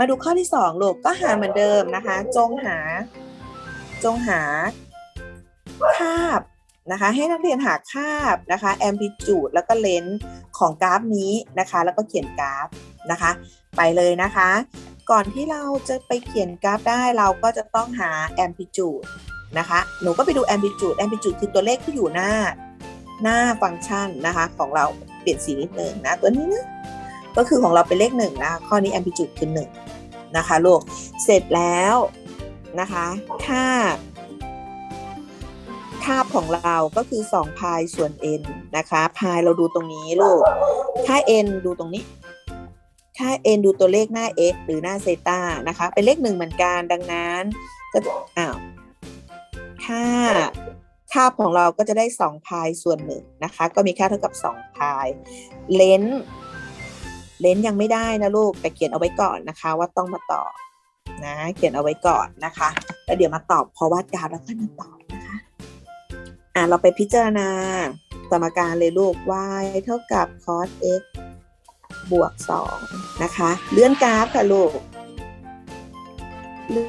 มาดูข้อที่สองลูกก็หาเหมือนเดิมนะคะ จงหา จงหาคาบนะคะ ให้นักเรียนหาคาบนะคะ amplitude แล้วก็เลนส์ของกราฟนี้นะคะ แล้วก็เขียนกราฟนะคะ ไปเลยนะคะ ก่อนที่เราจะไปเขียนกราฟได้เราก็จะต้องหา amplitude นะคะ หนูก็ไปดู amplitude amplitude คือตัวเลขที่อยู่หน้าหน้าฟังก์ชันนะคะของเราเปลี่ยนสีนิดนึงนะตัวนี้นะก็คือของเราเป็นเลขหนึ่งนะคะข้อนี้ amplitude คือหนึ่ง นะคะลูก เสร็จแล้วนะคะค่าค่าบของเราก็คือ2พายส่วน n นะคะพายเราดูตรงนี้ลูก ค่า n ดูตรงนี้ ค่า n ดูตัวเลขหน้า x หรือหน้าเซตานะคะ เป็นเลขหนึ่งเหมือนกัน ดังนั้นก็จะอ้าวค่าค่าบของเราก็จะได้2พายส่วนหนึ่งนะคะ ก็มีค่าเท่ากับ2พาย เลนส์ เลนส์ยังไม่ได้นะลูกแต่เขียนเอาไว้ก่อนนะคะ ว่าต้องมาตอบนะเขียนเอาไว้ก่อนนะคะแล้วเดี๋ยวมาตอบพอวาดกราฟแล้วค่อยมาตอบนะคะอะเราไปพิจารณาสมการเลยลูก y เท่ากับ cos x บวก 2 นะคะ เลื่อนกราฟค่ะลูก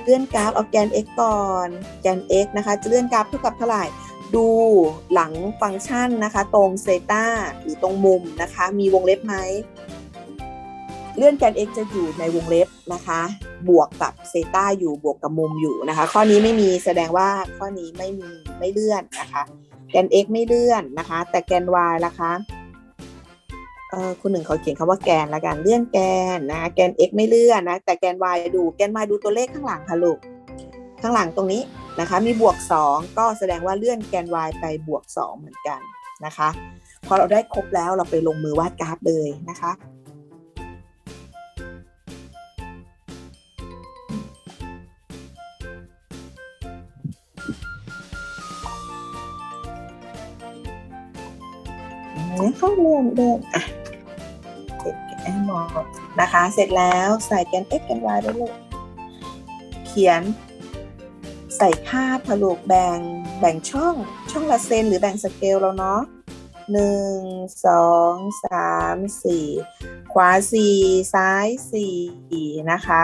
เลื่อนกราฟเอาแกน x ก่อน แกน x นะคะจะเลื่อนกราฟเท่ากับเท่าไหร่ ดูหลังฟังก์ชันนะคะ ตรงเซต้าหรือตรงมุมนะคะ มีวงเล็บไหม เลื่อนแกน x จะอยู่ในวงเล็บนะคะ บวกกับเซต้าอยู่บวกกับมุมอยู่นะคะ ข้อนี้ไม่มีแสดงว่าข้อนี้ไม่มีไม่เลื่อนนะคะ แกน x ไม่เลื่อนนะคะ แต่แกน y ล่ะคะเออคุณหนึ่งเขาเขียนคำว่าแกนละกันเลื่อนแกนนะแกน x ไม่เลื่อนนะแต่แกน y ดูแกน y ดูตัวเลขข้างหลังค่ะลูกข้างหลังตรงนี้นะคะ มีบวก 2 ก็แสดงว่าเลื่อนแกน y ไปบวก 2 เหมือนกันนะคะ พอเราได้ครบแล้วเราไปลงมือวาดกราฟเลยนะคะ เข้าเรื่องเดิมอะเสร็จแอมมองนะคะ เสร็จแล้วใส่แกน x แกน y ได้ลูกเขียนใส่ค่าผลูกแบ่งแบ่งช่องช่องละเซนหรือแบ่งสเกลแล้วเนาะหนึ่งสองสามสี่ขวาสี่ซ้ายสี่นะคะ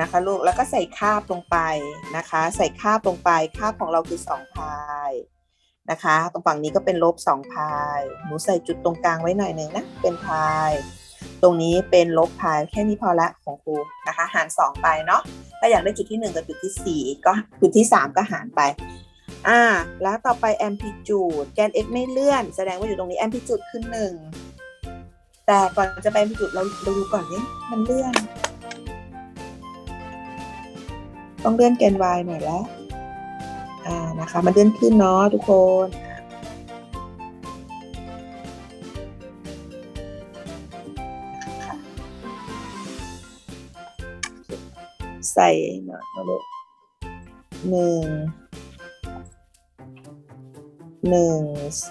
นะคะลูกแล้วก็ใส่คาบลงไปนะคะ ใส่คาบลงไปคาบของเราคือสองพาย นะคะ ตรงฝั่งนี้ก็เป็นลบสองพายหนูใส่จุดตรงกลางไว้หน่อยหนึ่งนะ เป็นพาย ตรงนี้เป็นลบพายแค่นี้พอละของครูนะคะ หารสองไปเนาะ ถ้าอยากได้จุดที่หนึ่งกับจุดที่สี่ก็จุดที่สามก็หารไป อ่า แล้วต่อไป amplitude แกน x ไม่เลื่อน แสดงว่าอยู่ตรงนี้ amplitude ขึ้นหนึ่งแต่ก่อนจะไป amplitude เราเราดูก่อนนี่มันเลื่อน ต้องเลื่อนแกน y หน่อยแล้ว อ่านะคะมันเลื่นขึ้นเนาะทุกคนใส่หน่อยนะลูกหนึ่งหนึ่ง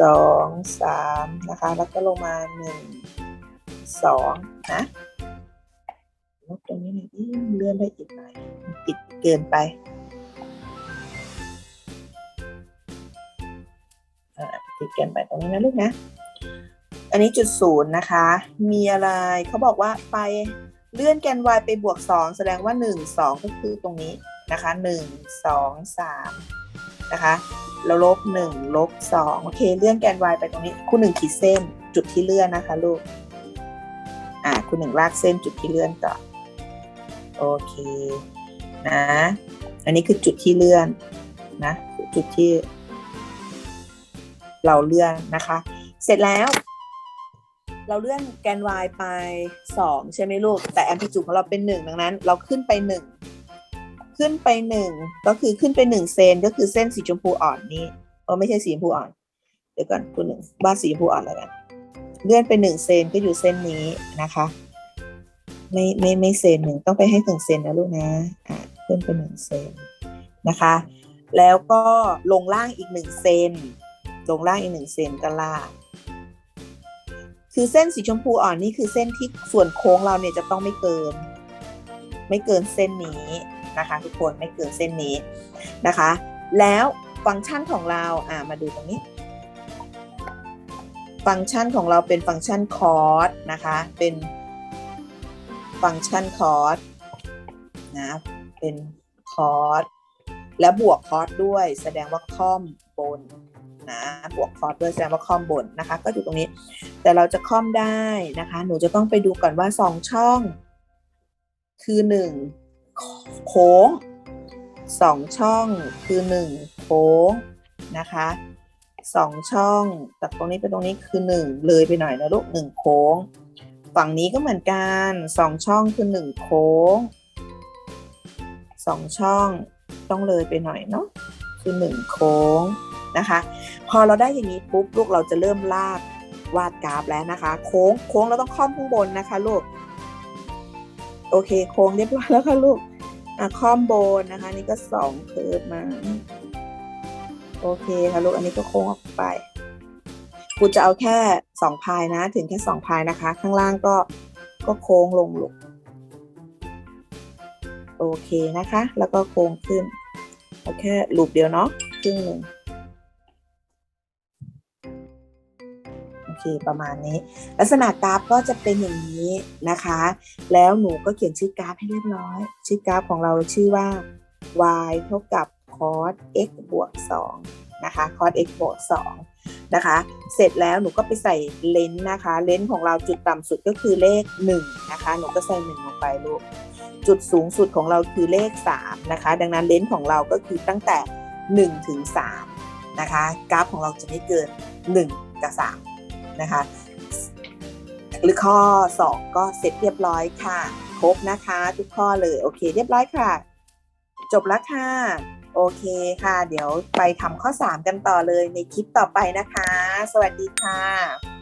สองสามนะคะ แล้วก็ลงมาหนึ่งสองนะลบตรงนี้หน่อยอีเลื่อนได้อีกหน่อยติดเกินไป ติดกันไปตรงนี้นะลูกนะ อันนี้จุดศูนย์นะคะ มีอะไรเขาบอกว่าไปเลื่อนแกน y ไปบวก 2 แสดงว่า 1 2 ก็คือตรงนี้นะคะ 1 2 3 นะคะแล้วลบ 1 ลบ 2 โอเค เลื่อนแกน y ไปตรงนี้คุณหนึ่งขีดเส้นจุดที่เลื่อนนะคะลูก อ่าคุณหนึ่งลากเส้นจุดที่เลื่อนต่อ โอเค นะ อันนี้คือจุดที่เลื่อนนะ จุดที่ เราเลื่อนนะคะ เสร็จแล้ว เราเลื่อนแกน y ไป 2 ใช่ไหมลูก แต่ amplitude ของเราเป็น 1 ดังนั้น เราขึ้นไป 1 ขึ้นไป 1 ก็คือขึ้นไป 1 เซนก็คือเส้นสีชมพูอ่อนนี้เออไม่ใช่สีชมพูอ่อน เดี๋ยวก่อนคุณหนึ่งบ้าสีชมพูอ่อนแล้วกันเลื่อนไป 1 เซนก็อยู่เส้นนี้นะคะไม่ไม่ไม่เซนหนึ่งต้องไปให้ถึงเซนนะลูกนะอ่าขึ้นไป1เซนนะคะ แล้วก็ลงล่างอีก1เซน ลงล่างอีกหนึ่งเซนก็ลาก คือเส้นสีชมพูอ่อนนี่คือเส้นที่ส่วนโค้งเราเนี่ยจะต้องไม่เกิน ไม่เกินเส้นนี้นะคะทุกคนไม่เกินเส้นนี้นะคะ แล้วฟังก์ชันของเราอ่ามาดูตรงนี้ ฟังก์ชันของเราเป็นฟังก์ชันคอร์สนะคะเป็นฟังก์ชันคอร์สนะเป็นคอร์สและบวกคอร์สด้วยแสดงว่าค่อมบน นะบวกคอร์สด้วยแสดงว่าคอมบนนะคะ ก็อยู่ตรงนี้ แต่เราจะคอมได้นะคะ หนูจะต้องไปดูก่อนว่าสองช่อง คือหนึ่งโค้งสองช่องคือหนึ่งโค้งนะคะสองช่องจากตรงนี้ไปตรงนี้คือหนึ่งเลยไปหน่อยนะลูกหนึ่งโค้ง ฝั่งนี้ก็เหมือนกันสองช่องคือหนึ่งโค้งสองช่องต้องเลยไปหน่อยเนาะคือหนึ่งโค้ง นะคะ พอเราได้อย่างนี้ปุ๊บลูกเราจะเริ่มลากวาดกราฟแล้วนะคะ โค้งโค้งเราต้องค่อมข้างบนนะคะลูกโอเค โค้งเรียบร้อยแล้วค่ะลูกอะค่อมบนนะคะ นี่ก็สองเคิร์ฟมา โอเคค่ะลูกอันนี้ก็โค้งออกไปกูจะเอาแค่สองพายนะ ถึงแค่สองพายนะคะ ข้างล่างก็ก็โค้งลงลูกโอเคนะคะ แล้วก็โค้งขึ้นเอาแค่ลูปเดียวเนาะครึ่งหนึ่ง เคประมาณนี้ ลักษณะกราฟก็จะเป็นอย่างนี้นะคะ แล้วหนูก็เขียนชื่อกราฟให้เรียบร้อย ชื่อกราฟของเราชื่อว่า y เท่ากับ cos x บวก2นะคะ cos x บวก2นะคะ เสร็จแล้วหนูก็ไปใส่เลนส์นะคะ เลนส์ของเราจุดต่ำสุดก็คือเลข1นะคะ หนูก็ใส่1ลงไปลูก จุดสูงสุดของเราคือเลข3นะคะ ดังนั้นเลนส์ของเราก็คือตั้งแต่1ถึง3นะคะ กราฟของเราจะไม่เกิน 1 กับ 3 นะคะ หรือข้อ 2 ก็เสร็จเรียบร้อยค่ะ ครบนะคะ ทุกข้อเลยโอเค เรียบร้อยค่ะ จบแล้วค่ะ โอเคค่ะ เดี๋ยวไปทำข้อ 3 กันต่อเลยในคลิปต่อไปนะคะ สวัสดีค่ะ